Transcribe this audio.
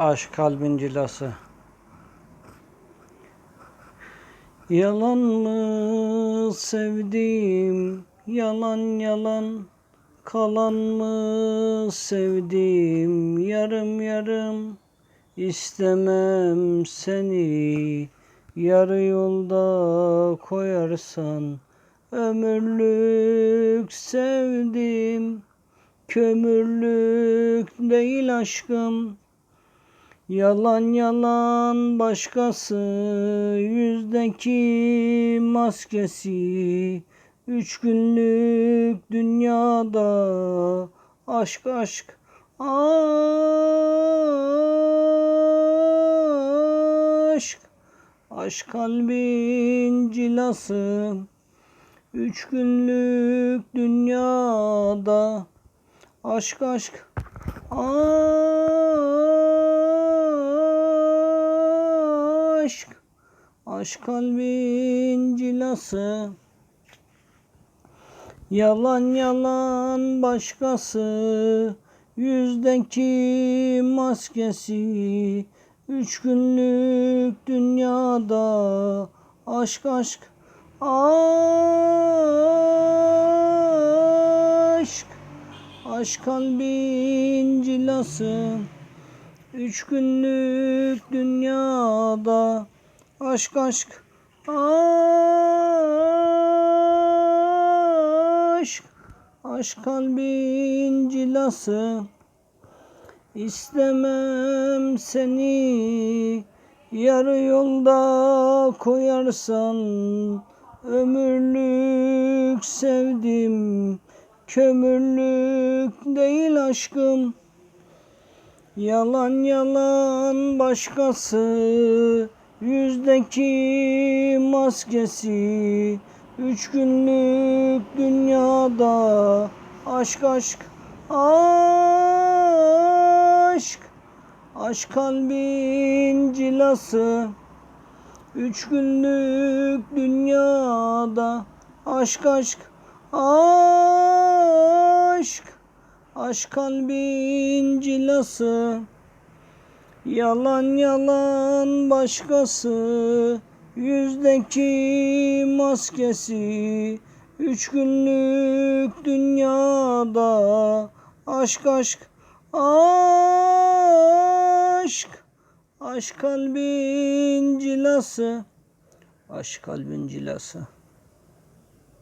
Aşk kalbin cilası. Yalan mı sevdim, yalan yalan. Kalan mı sevdim, yarım yarım. İstemem seni, yarı yolda koyarsan Ömürlük sevdim, kömürlük değil aşkım Yalan yalan başkası yüzdeki maskesi. Üç günlük dünyada aşk aşk aşk. Aşk kalbin cilası. Üç günlük dünyada aşk aşk aşk Aşk kalbin cilası. Yalan yalan başkası. Yüzdeki maskesi. Üç günlük dünyada Aşk aşk Aşk. Aşk kalbin cilası. Üç günlük dünyada Aşk aşk. Aşk. Aşk kalbin cilası. İstemem seni. Yarı yolda koyarsan Ömürlük sevdim. Kömürlük değil aşkım. Yalan yalan başkası Yüzdeki maskesi Üç günlük dünyada Aşk aşk Aşk. Aşk kalbin cilası Üç günlük dünyada Aşk aşk Aşk. Aşk kalbin cilası Yalan yalan başkası Yüzdeki maskesi. Üç günlük dünyada Aşk aşk Aşk. Aşk kalbin cilası Aşk kalbin cilası